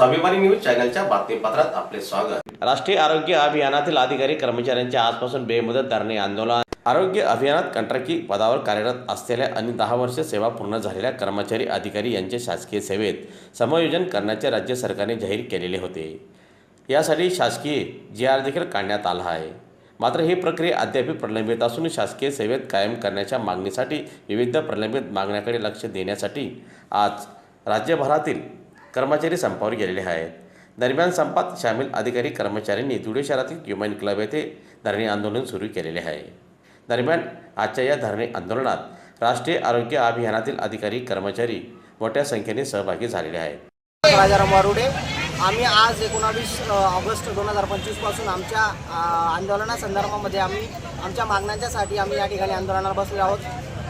स्वाभिमानी न्यूज चॅनलच्या बातमीपत्रात आपले स्वागत. राष्ट्रीय आरोग्य अभियानातील अधिकारी कर्मचाऱ्यांचे आजपासून बेमुदत धरणे आंदोलन. आरोग्य अभियानात कंत्राटी पदावर कार्यरत असलेल्या आणि दहा वर्ष सेवा पूर्ण झालेल्या कर्मचारी अधिकारी यांचे शासकीय सेवेत समायोजन करण्याचे राज्य सरकारने जाहीर केलेले होते. यासाठी शासकीय जी आर देखील काढण्यात आला आहे. मात्र ही प्रक्रिया अद्याप प्रलंबित असून शासकीय सेवेत कायम करण्याच्या मागणीसाठी विविध प्रलंबित मागण्याकडे लक्ष देण्यासाठी आज राज्यभरातील कर्मचारी संपावर गेलेले आहेत. दरम्यान संपात सामील अधिकारी कर्मचाऱ्यांनी धुळे शहरातील क्युमाइन क्लब येथे धरणे आंदोलन सुरू केलेले आहे. दरम्यान आजच्या या धरणे आंदोलनात राष्ट्रीय आरोग्य अभियानातील अधिकारी कर्मचारी मोठ्या संख्येने सहभागी झालेले आहेत. राजाराम वारुडे आम्ही आज एकोणावीस ऑगस्ट दोन हजार पंचवीसपासून आमच्या आंदोलनासंदर्भामध्ये आम्ही आमच्या मागण्यांच्यासाठी आम्ही या ठिकाणी आंदोलनाला बसले आहोत.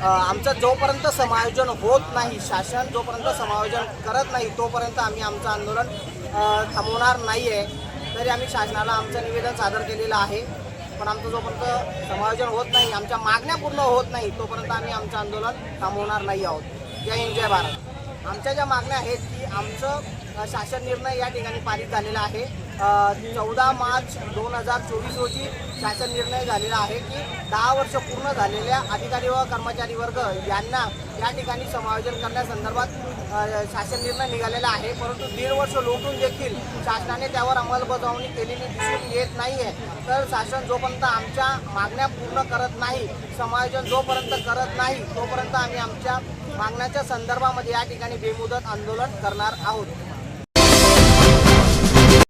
आमचं जोपर्यंत समायोजन होत नाही शासन जोपर्यंत समायोजन करत नाही तोपर्यंत आम्ही आमचं आंदोलन थांबवणार नाही आहे तरी आम्ही शासनाला आमचं निवेदन सादर केलेलं आहे. पण आमचं जोपर्यंत समायोजन होत नाही आमच्या मागण्या पूर्ण होत नाही तोपर्यंत आम्ही आमचं आंदोलन थांबवणार नाही आहोत. जय हिंद जय भारत. आमच्या ज्या मागण्या आहेत की आमचं शासन निर्णय या ठिकाणी पारित झालेला आहे. चौदा मार्च दोन हजार चोवीस रोजी शासन निर्णय झालेला आहे की दहा वर्ष पूर्ण झालेल्या अधिकारी व कर्मचारी वर्ग यांना या ठिकाणी समायोजन करण्यासंदर्भात शासन निर्णय निघालेला आहे. परंतु दीड वर्ष लोटून देखील शासनाने त्यावर अंमलबजावणी केलेली दिसून येत नाही आहे तर शासन जोपर्यंत आमच्या मागण्या पूर्ण करत नाही समायोजन जोपर्यंत करत नाही तोपर्यंत आम्ही आमच्या मागण्याच्या संदर्भामध्ये या ठिकाणी बेमुदत आंदोलन करणार आहोत.